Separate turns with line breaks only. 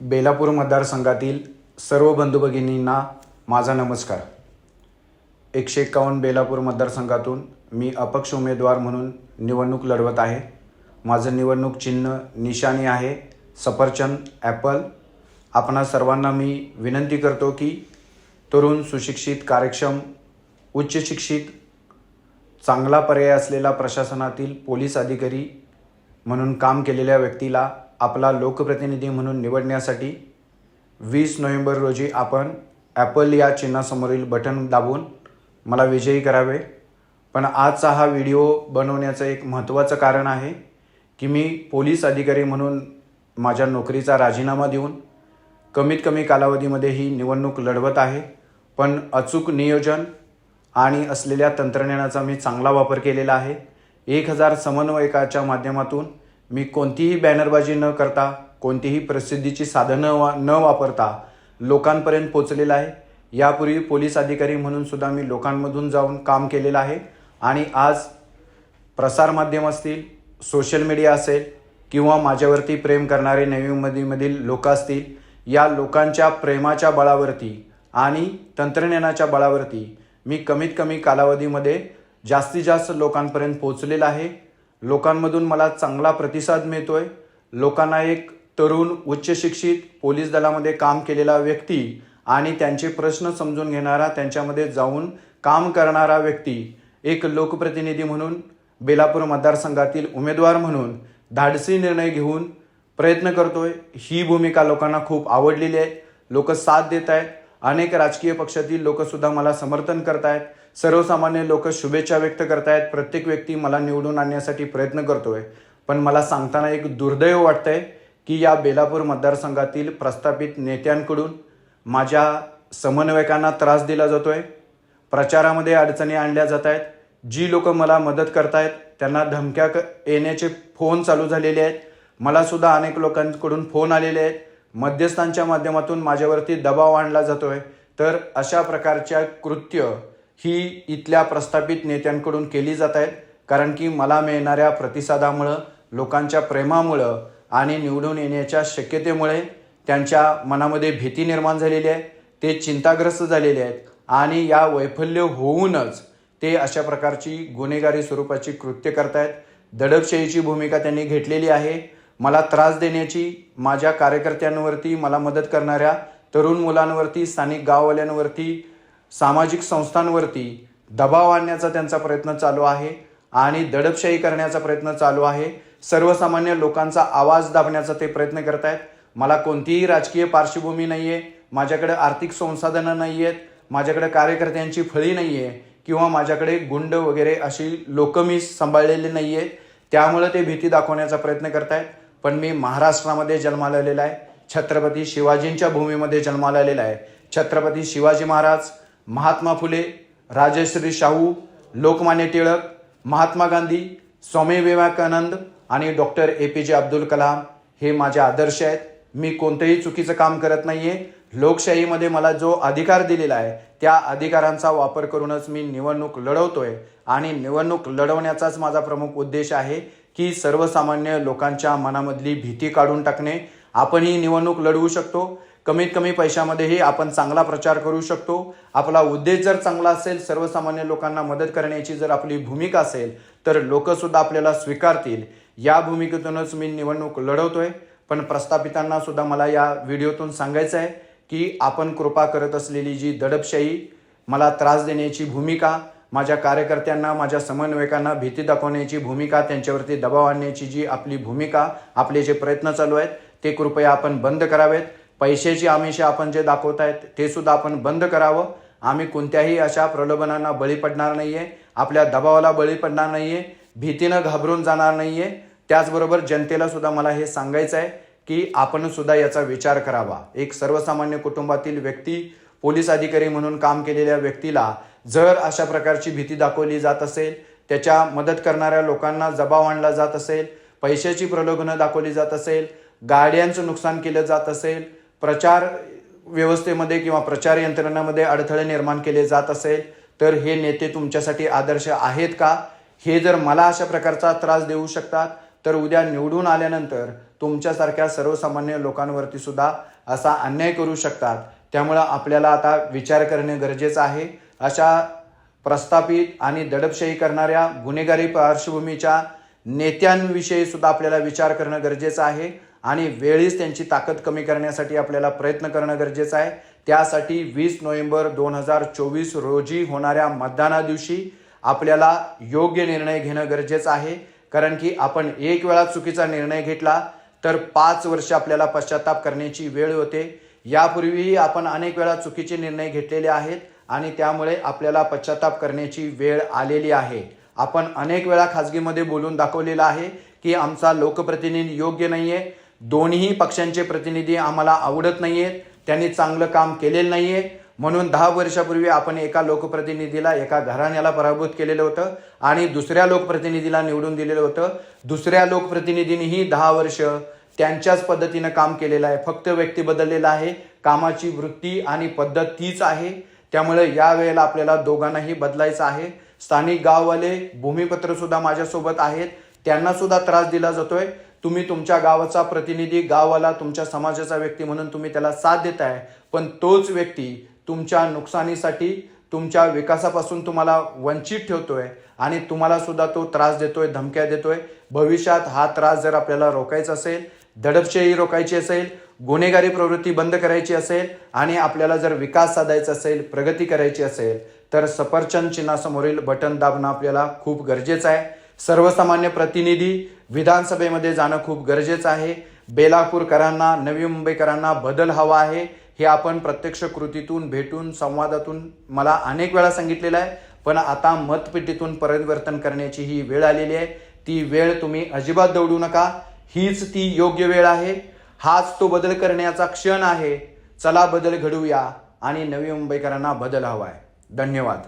बेलापूर मतदारसंघातील सर्व बंधू भगिनींना माझा नमस्कार. एकशे एक्कावन्न बेलापूर मतदारसंघातून मी अपक्ष उमेदवार म्हणून निवडणूक लढवत आहे. माझं निवडणूक चिन्ह निशाणी आहे. सफरचंद ॲपल. आपणा सर्वांना मी विनंती करतो की तरुण सुशिक्षित कार्यक्षम उच्च शिक्षित चांगला पर्याय असलेला प्रशासनातील पोलीस अधिकारी म्हणून काम केलेल्या व्यक्तीला आपला लोकप्रतिनिधी म्हणून निवडण्यासाठी वीस नोव्हेंबर रोजी आपण ॲपल या चिन्हासमोरील बटन दाबून मला विजयी करावे. पण आजचा हा व्हिडिओ बनवण्याचं एक महत्त्वाचं कारण आहे की मी पोलीस अधिकारी म्हणून माझ्या नोकरीचा राजीनामा देऊन कमीत कमी कालावधीमध्ये ही निवडणूक लढवत आहे. पण अचूक नियोजन आणि असलेल्या तंत्रज्ञानाचा मी चांगला वापर केलेला आहे. एक हजार समन्वयकाच्या माध्यमातून मी कोणतीही बॅनरबाजी न करता कोणतीही प्रसिद्धीची साधनं वा न वापरता लोकांपर्यंत पोचलेला आहे. यापूर्वी पोलीस अधिकारी म्हणून सुद्धा मी लोकांमधून जाऊन काम केलेलं आहे. आणि आज प्रसारमाध्यम असतील सोशल मीडिया असेल किंवा माझ्यावरती प्रेम करणारे नवी मुंबईमधील लोक असतील या लोकांच्या प्रेमाच्या बळावरती आणि तंत्रज्ञानाच्या बळावरती मी कमीत कमी कालावधीमध्ये जास्तीत जास्त लोकांपर्यंत पोचलेला आहे. लोकांमधून मला चांगला प्रतिसाद मिळतोय. लोकांना एक तरुण उच्च शिक्षित पोलीस दलामध्ये काम केलेला व्यक्ती आणि त्यांचे प्रश्न समजून घेणारा त्यांच्यामध्ये जाऊन काम करणारा व्यक्ती एक लोकप्रतिनिधी म्हणून बेलापूर मतदारसंघातील उमेदवार म्हणून धाडसी निर्णय घेऊन प्रयत्न करतोय. ही भूमिका लोकांना खूप आवडलेली आहे. लोक साथ देत आहेत अनेक राजकीय पक्षातील लोकसुद्धा मला समर्थन करतायत. सर्वसामान्य लोक शुभेच्छा व्यक्त करतायत. प्रत्येक व्यक्ती मला निवडून आणण्यासाठी प्रयत्न करतोय. पण मला सांगताना एक दुर्दैव वाटतंय की या बेलापूर मतदारसंघातील प्रस्थापित नेत्यांकडून माझ्या समन्वयकांना त्रास दिला जातोय. प्रचारामध्ये अडचणी आणल्या जात आहेत जी लोक मला मदत करतायत त्यांना धमक्या क- येण्याचे फोन चालू झालेले आहेत. मला सुद्धा अनेक लोकांकडून फोन आलेले आहेत. मध्यस्थांच्या माध्यमातून माझ्यावरती दबाव आणला जातोय. तर अशा प्रकारच्या कृत्य ही इथल्या प्रस्थापित नेत्यांकडून केली जात आहेत कारण की मला मिळणाऱ्या प्रतिसादामुळं लोकांच्या प्रेमामुळं आणि निवडून येण्याच्या शक्यतेमुळे त्यांच्या मनामध्ये भीती निर्माण झालेली आहे ते चिंताग्रस्त झालेले आहेत आणि या वैफल्य होऊनच ते अशा प्रकारची गुन्हेगारी स्वरूपाची कृत्य करतायत. दडपशाहीची भूमिका त्यांनी घेतलेली आहे. मला त्रास देण्याची माझ्या कार्यकर्त्यांवरती मला मदत करणाऱ्या तरुण मुलांवरती स्थानिक गाववाल्यांवरती सामाजिक संस्थांवरती दबाव आणण्याचा त्यांचा प्रयत्न चालू आहे आणि दडपशाही करण्याचा प्रयत्न चालू आहे. सर्वसामान्य लोकांचा आवाज दाबण्याचा ते प्रयत्न करत आहेत मला कोणतीही राजकीय पार्श्वभूमी नाही आहे माझ्याकडे आर्थिक संसाधनं नाही आहेत माझ्याकडे कार्यकर्त्यांची फळी नाही आहे किंवा माझ्याकडे गुंड वगैरे अशी लोक मी सांभाळलेली नाही आहेत त्यामुळं ते भीती दाखवण्याचा प्रयत्न करत आहेत पण मी महाराष्ट्रामध्ये जन्माला आलेला आहे. छत्रपती शिवाजींच्या भूमीमध्ये जन्माला आलेला आहे. छत्रपती शिवाजी महाराज महात्मा फुले राजश्री शाहू लोकमान्य टिळक महात्मा गांधी स्वामी विवेकानंद आणि डॉक्टर ए पी जे अब्दुल कलाम हे माझे आदर्श आहेत. मी कोणतंही चुकीचं काम करत नाही आहे लोकशाहीमध्ये मला जो अधिकार दिलेला आहे त्या अधिकारांचा वापर करूनच मी निवडणूक लढवतोय. आणि निवडणूक लढवण्याचाच माझा प्रमुख उद्देश आहे की सर्वसामान्य लोकांच्या मनामधली भीती काढून टाकणे. आपण ही निवडणूक लढवू शकतो. कमीत कमी पैशामध्येही आपण चांगला प्रचार करू शकतो. आपला उद्देश जर चांगला असेल सर्वसामान्य लोकांना मदत करण्याची जर आपली भूमिका असेल तर लोकसुद्धा आपल्याला स्वीकारतील. या भूमिकेतूनच मी निवडणूक लढवतोय. पण प्रस्थापितांना सुद्धा मला या व्हिडिओतून सांगायचं आहे की आपण कृपा करत असलेली जी दडपशाही मला त्रास देण्याची भूमिका माझ्या कार्यकर्त्यांना माझ्या समन्वयकांना भीती दाखवण्याची भूमिका त्यांच्यावरती दबाव आणण्याची जी आपली भूमिका आपले जे प्रयत्न चालू आहेत ते कृपया आपण बंद करावेत. पैशाची आमिषे आपण जे दाखवत आहेत ते सुद्धा आपण बंद करावं. आम्ही कोणत्याही अशा प्रलोभनांना बळी पडणार नाहीये. आपल्या दबावाला बळी पडणार नाहीये. भीतीनं घाबरून जाणार नाहीये. त्याचबरोबर जनतेला सुद्धा मला हे सांगायचं आहे की आपण सुद्धा याचा विचार करावा. एक सर्वसामान्य कुटुंबातील व्यक्ती पोलीस अधिकारी म्हणून काम केलेल्या व्यक्तीला जर अशा प्रकारची भीती दाखवली जात असेल त्याच्या मदत करणाऱ्या लोकांना जबाव आणला जात असेल पैशाची प्रलोभनं दाखवली जात असेल गाड्यांचं नुकसान केलं जात असेल प्रचार व्यवस्थेमध्ये किंवा प्रचार यंत्रणामध्ये अडथळे निर्माण केले जात असेल तर हे नेते तुमच्यासाठी आदर्श आहेत का? हे जर मला अशा प्रकारचा त्रास देऊ शकतात तर उद्या निवडून आल्यानंतर तुमच्यासारख्या सर्वसामान्य लोकांवरती सुद्धा असा अन्याय करू शकतात. त्यामुळं आपल्याला आता विचार करणे गरजेचं आहे. अशा प्रस्थापित आणि दडपशाही करणाऱ्या गुन्हेगारी पार्श्वभूमीच्या नेत्यांविषयी सुद्धा आपल्याला विचार करणं गरजेचं आहे. आणि वेळीच त्यांची ताकद कमी करण्यासाठी आपल्याला प्रयत्न करणं गरजेचं आहे. त्यासाठी वीस नोव्हेंबर दोन हजार चोवीस रोजी होणाऱ्या मतदाना दिवशी आपल्याला योग्य निर्णय घेणं गरजेचं आहे. कारण की आपण एक वेळा चुकीचा निर्णय घेतला तर पाच वर्ष आपल्याला पश्चाताप करण्याची वेळ होते. यापूर्वीही आपण अनेक वेळा चुकीचे निर्णय घेतलेले आहेत आणि त्यामुळे आपल्याला पश्चाताप करण्याची वेळ आलेली आहे. आपण अनेक वेळा खाजगीमध्ये बोलून दाखवलेलं आहे की आमचा लोकप्रतिनिधी योग्य नाही आहे दोन्ही पक्षांचे प्रतिनिधी आम्हाला आवडत नाही आहेत त्यांनी चांगलं काम केलेलं नाही आहे म्हणून दहा वर्षापूर्वी आपण एका लोकप्रतिनिधीला एका घराण्याला पराभूत केलेलं होतं आणि दुसऱ्या लोकप्रतिनिधीला निवडून दिलेलं होतं. दुसऱ्या लोकप्रतिनिधींनीही दहा वर्ष त्यांच्याच पद्धतीनं काम केलेलं आहे. फक्त व्यक्ती बदललेला आहे. कामाची वृत्ती आणि पद्धत तीच आहे. त्यामुळे या वेळेला आपल्याला दोघांनाही बदलायचं आहे. स्थानिक गाववाले भूमिपत्र सुद्धा माझ्यासोबत आहेत. त्यांना सुद्धा त्रास दिला जातोय. तुम्ही तुमच्या गावाचा प्रतिनिधी गावाला तुमच्या समाजाचा व्यक्ती म्हणून तुम्ही त्याला साथ देताय पण तोच व्यक्ती तुमच्या नुकसानीसाठी तुमच्या विकासापासून तुम्हाला वंचित ठेवतोय आणि तुम्हाला सुद्धा तो त्रास देतोय धमक्या देतोय. भविष्यात हा त्रास जर आपल्याला रोखायचा असेल दडपशाही रोखायची असेल गुन्हेगारी प्रवृत्ती बंद करायची असेल आणि आपल्याला जर विकास साधायचा असेल प्रगती करायची असेल तर सफरचंद चिन्हासमोरील बटन दाबणं आपल्याला खूप गरजेचं आहे. सर्वसामान्य प्रतिनिधी विधानसभेमध्ये जाणं खूप गरजेचं आहे. बेलापूरकरांना नवी मुंबईकरांना बदल हवा आहे हे आपण प्रत्यक्ष कृतीतून भेटून संवादातून मला अनेक वेळा सांगितलेलं आहे. पण आता मतपेटीतून परिवर्तन करण्याची ही वेळ आलेली आहे. ती वेळ तुम्ही अजिबात दौडू नका. हीच ती योग्य वेळ आहे. हाच तो बदल करण्याचा क्षण आहे. चला बदल घडूया आणि नवी मुंबईकरांना बदल हवा आहे. धन्यवाद.